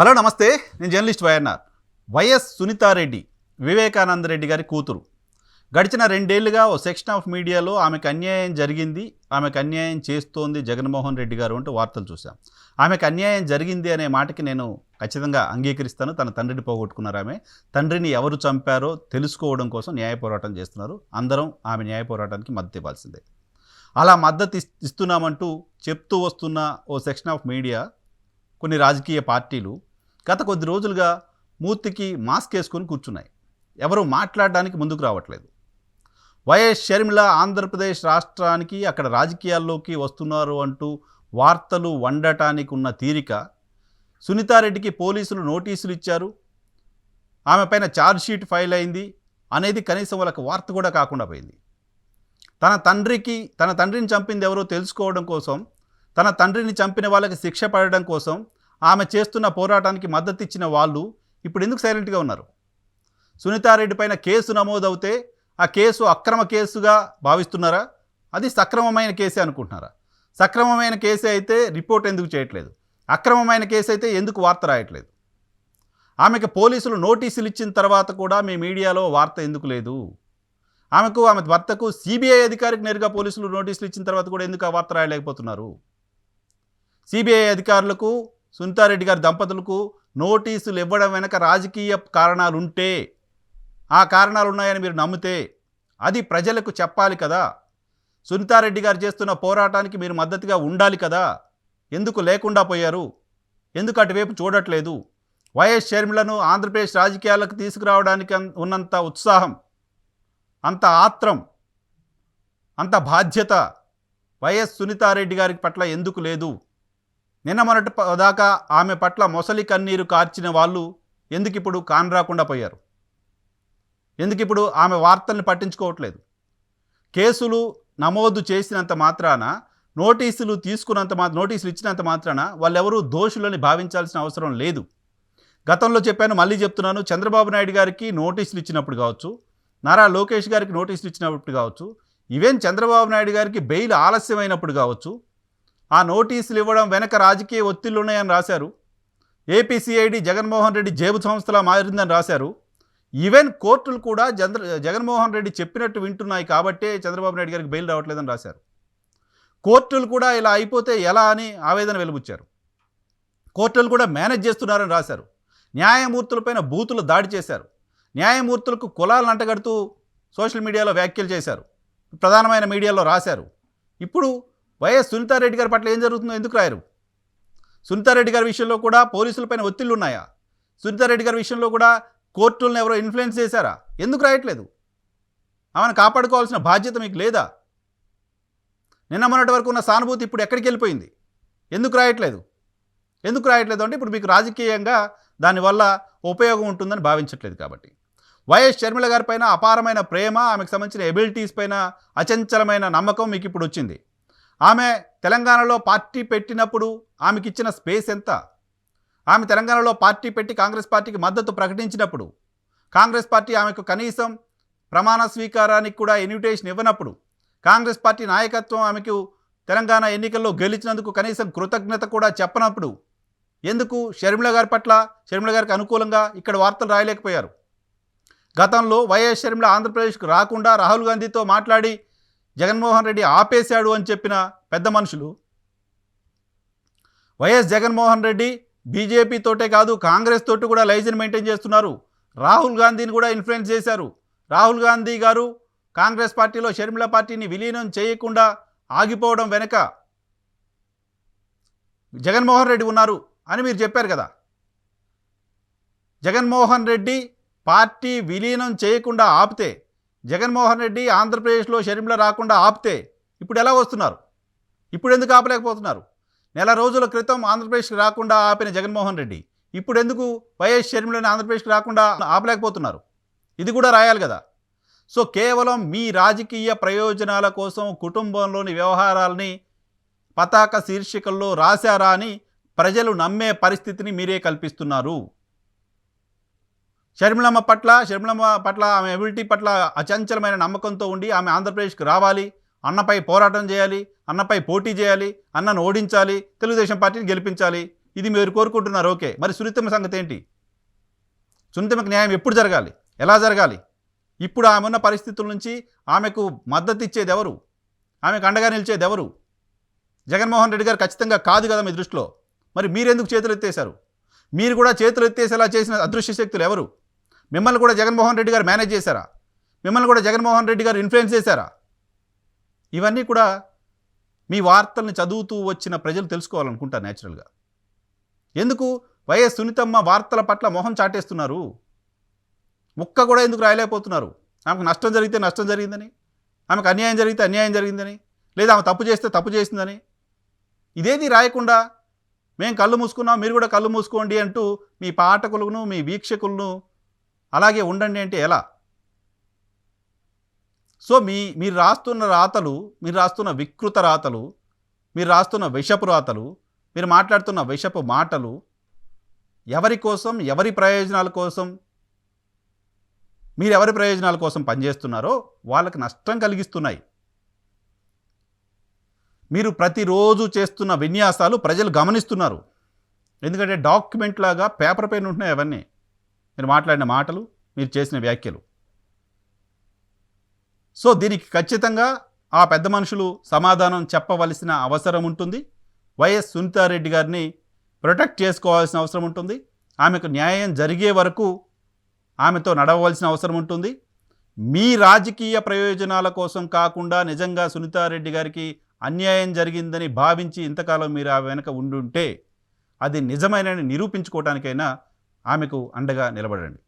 Hello నమస్తే. నేను journalist YNR. YS Sunitha Reddy Vivekananda Reddy గారి కూతురు. గడిచిన రెండేళ్ళుగా ఓ సెక్షన్ ఆఫ్ మీడియాలో ఆమెకు అన్యాయం జరిగింది ఆమెకు అన్యాయం చేస్తోంది జగన్మోహన్ రెడ్డి గారు అంటూ వార్తలు చూశాం. ఆమెకు అన్యాయం జరిగింది అనే మాటకి నేను ఖచ్చితంగా అంగీకరిస్తాను. తన తండ్రిని పోగొట్టుకున్నారు ఆమె. తండ్రిని ఎవరు చంపారో తెలుసుకోవడం కోసం న్యాయ పోరాటం చేస్తున్నారు. అందరం ఆమె న్యాయ పోరాటానికి మద్దతు ఇవ్వాల్సిందే. అలా మద్దతు ఇస్- ఇస్తున్నామంటూ చెప్తూ వస్తున్న ఓ సెక్షన్ ఆఫ్ మీడియా కొన్ని రాజకీయ పార్టీలు గత కొద్ది రోజులుగా మూర్తికి మాస్క్ వేసుకొని కూర్చున్నాయి. ఎవరు మాట్లాడడానికి ముందుకు రావట్లేదు. వైఎస్ షర్మిల ఆంధ్రప్రదేశ్ రాష్ట్రానికి అక్కడ రాజకీయాల్లోకి వస్తున్నారు అంటూ వార్తలు వండటానికి ఉన్న తీరిక సునీతారెడ్డికి పోలీసులు నోటీసులు ఇచ్చారు. ఆమె పైన ఛార్జ్షీట్ ఫైల్ అయింది. అనేది కనీసం వాళ్ళకి వార్త కూడా కాకుండా పోయింది. తన తండ్రికి తన తండ్రిని చంపింది ఎవరో తెలుసుకోవడం కోసం తన తండ్రిని చంపిన వాళ్ళకి శిక్ష పడడం కోసం ఆమె చేస్తున్న పోరాటానికి మద్దతు ఇచ్చిన వాళ్ళు ఇప్పుడు ఎందుకు సైలెంట్గా ఉన్నారు? సునీతారెడ్డి పైన కేసు నమోదవుతే ఆ కేసు అక్రమ కేసుగా భావిస్తున్నారా? అది సక్రమమైన కేసే అనుకుంటున్నారా? సక్రమమైన కేసే అయితే రిపోర్ట్ ఎందుకు చేయట్లేదు? అక్రమమైన కేసు అయితే ఎందుకు వార్త రాయట్లేదు? ఆమెకు పోలీసులు నోటీసులు ఇచ్చిన తర్వాత కూడా మీ మీడియాలో వార్త ఎందుకు లేదు? ఆమెకు ఆమె భర్తకు సిబిఐ అధికారికి నేరుగా పోలీసులు నోటీసులు ఇచ్చిన తర్వాత కూడా ఎందుకు ఆ వార్త రాయలేకపోతున్నారు? సిబిఐ అధికారులకు సునీతారెడ్డి గారి దంపతులకు నోటీసులు ఇవ్వడం వెనక రాజకీయ కారణాలు ఉంటే ఆ కారణాలు ఉన్నాయని మీరు నమ్మితే అది ప్రజలకు చెప్పాలి కదా. సునీతారెడ్డి గారు చేస్తున్న పోరాటానికి మీరు మద్దతుగా ఉండాలి కదా. ఎందుకు లేకుండా పోయారు? ఎందుకు అటువైపు చూడట్లేదు? వైఎస్ షర్మిలను ఆంధ్రప్రదేశ్ రాజకీయాలకు తీసుకురావడానికి అన్- ఉన్నంత ఉత్సాహం అంత ఆత్రం అంత బాధ్యత వైఎస్ సునీతారెడ్డి గారి పట్ల ఎందుకు లేదు? నిన్న మొన్నటి దాకా ఆమె పట్ల మొసలి కన్నీరు కార్చిన వాళ్ళు ఎందుకు ఇప్పుడు కానరాకుండా పోయారు? ఎందుకు ఇప్పుడు ఆమె వార్తల్ని పట్టించుకోవట్లేదు? కేసులు నమోదు చేసినంత మాత్రాన నోటీసులు తీసుకున్నంత మా నోటీసులు ఇచ్చినంత మాత్రాన వాళ్ళెవరూ దోషులని భావించాల్సిన అవసరం లేదు. గతంలో చెప్పాను మళ్ళీ చెప్తున్నాను చంద్రబాబు నాయుడు గారికి నోటీసులు ఇచ్చినప్పుడు కావచ్చు నారా లోకేష్ గారికి నోటీసులు ఇచ్చినప్పుడు కావచ్చు ఈవెన్ చంద్రబాబు నాయుడు గారికి బెయిల్ ఆలస్యమైనప్పుడు కావచ్చు ఆ నోటీసులు ఇవ్వడం వెనక రాజకీయ ఒత్తిళ్ళు ఉన్నాయని రాశారు. ఏపీసీఐడి జగన్మోహన్ రెడ్డి జేబు సంస్థలా మారిందని రాశారు. ఈవెన్ కోర్టులు కూడా చంద్ర జగన్మోహన్ రెడ్డి చెప్పినట్టు వింటున్నాయి కాబట్టే చంద్రబాబు నాయుడు గారికి బెయిల్ రావట్లేదని రాశారు. కోర్టులు కూడా ఇలా అయిపోతే ఎలా అని ఆవేదన వెలుబుచ్చారు. కోర్టులు కూడా మేనేజ్ చేస్తున్నారని రాశారు. న్యాయమూర్తులపైన బూతులు దాడి చేశారు. న్యాయమూర్తులకు కులాలను అంటగడుతూ సోషల్ మీడియాలో వ్యాఖ్యలు చేశారు. ప్రధానమైన మీడియాలో రాశారు. ఇప్పుడు వైఎస్ సునీతారెడ్డి గారి పట్ల ఏం జరుగుతుందో ఎందుకు రాయరు? సునీతారెడ్డి గారి విషయంలో కూడా పోలీసులపైన ఒత్తిళ్ళు ఉన్నాయా? సునీతారెడ్డి గారి విషయంలో కూడా కోర్టులను ఎవరో ఇన్ఫ్లుయెన్స్ చేశారా? ఎందుకు రాయట్లేదు? ఆమెను కాపాడుకోవాల్సిన బాధ్యత మీకు లేదా? నిన్న మొన్నటి వరకు ఉన్న సానుభూతి ఇప్పుడు ఎక్కడికి వెళ్ళిపోయింది? ఎందుకు రాయట్లేదు? ఎందుకు రాయట్లేదు అంటే ఇప్పుడు మీకు రాజకీయంగా దానివల్ల ఉపయోగం ఉంటుందని భావించట్లేదు కాబట్టి. వైఎస్ షర్మిల గారి పైన అపారమైన ప్రేమ ఆమెకు సంబంధించిన ఎబిలిటీస్ పైన అచంచలమైన నమ్మకం మీకు ఇప్పుడు వచ్చింది. ఆమె తెలంగాణలో పార్టీ పెట్టినప్పుడు ఆమెకి ఇచ్చిన స్పేస్ ఎంత? ఆమె తెలంగాణలో పార్టీ పెట్టి కాంగ్రెస్ పార్టీకి మద్దతు ప్రకటించినప్పుడు కాంగ్రెస్ పార్టీ ఆమెకు కనీసం ప్రమాణ స్వీకారానికి కూడా ఇన్విటేషన్ ఇవ్వనప్పుడు కాంగ్రెస్ పార్టీ నాయకత్వం ఆమెకు తెలంగాణ ఎన్నికల్లో గెలిచినందుకు కనీసం కృతజ్ఞత కూడా చెప్పనప్పుడు ఎందుకు షర్మిల గారి పట్ల? షర్మిల గారికి అనుకూలంగా ఇక్కడ వార్తలు రాయలేకపోయారు. గతంలో వైఎస్ షర్మిల ఆంధ్రప్రదేశ్కు రాకుండా రాహుల్ గాంధీతో మాట్లాడి జగన్మోహన్ రెడ్డి ఆపేశాడు అని చెప్పిన పెద్ద మనుషులు. వైఎస్ జగన్మోహన్ రెడ్డి బీజేపీతోటే కాదు కాంగ్రెస్ తోటి కూడా లైజన్ మెయింటైన్ చేస్తున్నారు. రాహుల్ గాంధీని కూడా ఇన్ఫ్లుయెన్స్ చేశారు. రాహుల్ గాంధీ గారు కాంగ్రెస్ పార్టీలో షర్మిల పార్టీని విలీనం చేయకుండా ఆగిపోవడం వెనుక జగన్మోహన్ రెడ్డి ఉన్నారు అని మీరు చెప్పారు కదా. జగన్మోహన్ రెడ్డి పార్టీ విలీనం చేయకుండా ఆపితే జగన్మోహన్ రెడ్డి ఆంధ్రప్రదేశ్లో షర్మిల రాకుండా ఆపితే ఇప్పుడు ఎలా వస్తున్నారు? ఇప్పుడు ఎందుకు ఆపలేకపోతున్నారు? నెల రోజుల క్రితం ఆంధ్రప్రదేశ్కి రాకుండా ఆపిన జగన్మోహన్ రెడ్డి ఇప్పుడు ఎందుకు వైఎస్ షర్మిలని ఆంధ్రప్రదేశ్కి రాకుండా ఆపలేకపోతున్నారు? ఇది కూడా రాయాలి కదా. సో కేవలం మీ రాజకీయ ప్రయోజనాల కోసం కుటుంబంలోని వ్యవహారాలని పతాక శీర్షికల్లో రాశారా అని ప్రజలు నమ్మే పరిస్థితిని మీరే కల్పిస్తున్నారు. షర్మిలమ్మ పట్ల షర్మిలమ్మ పట్ల ఆమె అబిలిటీ పట్ల అచంచలమైన నమ్మకంతో ఉండి ఆమె ఆంధ్రప్రదేశ్కి రావాలి అన్నపై పోరాటం చేయాలి అన్నపై పోటీ చేయాలి అన్నను ఓడించాలి తెలుగుదేశం పార్టీని గెలిపించాలి. ఇది మీరు కోరుకుంటున్నారు ఓకే. మరి సునీతమ్మ సంగతి ఏంటి? సునీతమ్మకి న్యాయం ఎప్పుడు జరగాలి? ఎలా జరగాలి? ఇప్పుడు ఆమె ఉన్న పరిస్థితుల నుంచి ఆమెకు మద్దతు ఇచ్చేది ఎవరు? ఆమెకు అండగా నిలిచేది ఎవరు? జగన్మోహన్ రెడ్డి గారు ఖచ్చితంగా కాదు కదా మీ దృష్టిలో. మరి మీరెందుకు చేతులు ఎత్తేశారు మీరు కూడా చేతులు ఎత్తేసేలా చేసిన అదృశ్య శక్తులు ఎవరు? మిమ్మల్ని కూడా జగన్మోహన్ రెడ్డి గారు మేనేజ్ చేశారా? మిమ్మల్ని కూడా జగన్మోహన్ రెడ్డి గారు ఇన్ఫ్లుయెన్స్ చేశారా? ఇవన్నీ కూడా మీ వార్తల్ని చదువుతూ వచ్చిన ప్రజలు తెలుసుకోవాలనుకుంటా న్యాచురల్గా ఎందుకు? వైఎస్ సునీతమ్మ వార్తల పట్ల మొహం చాటేస్తున్నారు. ముక్క కూడా ఎందుకు రాయలేకపోతున్నారు? ఆమెకు నష్టం జరిగితే నష్టం జరిగిందని ఆమెకు అన్యాయం జరిగితే అన్యాయం జరిగిందని లేదా ఆమె తప్పు చేస్తే తప్పు చేసిందని. ఇదేది రాయకుండా మేము కళ్ళు మూసుకున్నాం మీరు కూడా కళ్ళు మూసుకోండి అంటూ మీ పాఠకులను మీ వీక్షకులను అలాగే ఉండండి అంటే ఎలా? సో మీ మీరు రాస్తున్న రాతలు మీరు రాస్తున్న వికృత రాతలు మీరు రాస్తున్న విషపు రాతలు మీరు మాట్లాడుతున్న విషపు మాటలు ఎవరి కోసం ఎవరి ప్రయోజనాల కోసం మీరు ఎవరి ప్రయోజనాల కోసం పనిచేస్తున్నారో వాళ్ళకి నష్టం కలిగిస్తున్నాయి. మీరు ప్రతిరోజు చేస్తున్న విన్యాసాలు ప్రజలు గమనిస్తున్నారు. ఎందుకంటే డాక్యుమెంట్ లాగా పేపర్ పైన ఉంటున్నాయి అవన్నీ. మీరు మాట్లాడిన మాటలు మీరు చేసిన వ్యాఖ్యలు. సో దీనికి ఖచ్చితంగా ఆ పెద్ద మనుషులు సమాధానం చెప్పవలసిన అవసరం ఉంటుంది. వైఎస్ సునీతారెడ్డి గారిని ప్రొటెక్ట్ చేసుకోవాల్సిన అవసరం ఉంటుంది. ఆమెకు న్యాయం జరిగే వరకు ఆమెతో నడవవలసిన అవసరం ఉంటుంది. మీ రాజకీయ ప్రయోజనాల కోసం కాకుండా నిజంగా సునీతారెడ్డి గారికి అన్యాయం జరిగిందని భావించి ఇంతకాలం మీరు ఆ వెనక ఉండుంటే అది నిజమైనని నిరూపించుకోవడానికైనా ఆమెకు అండగా నిలబడండి.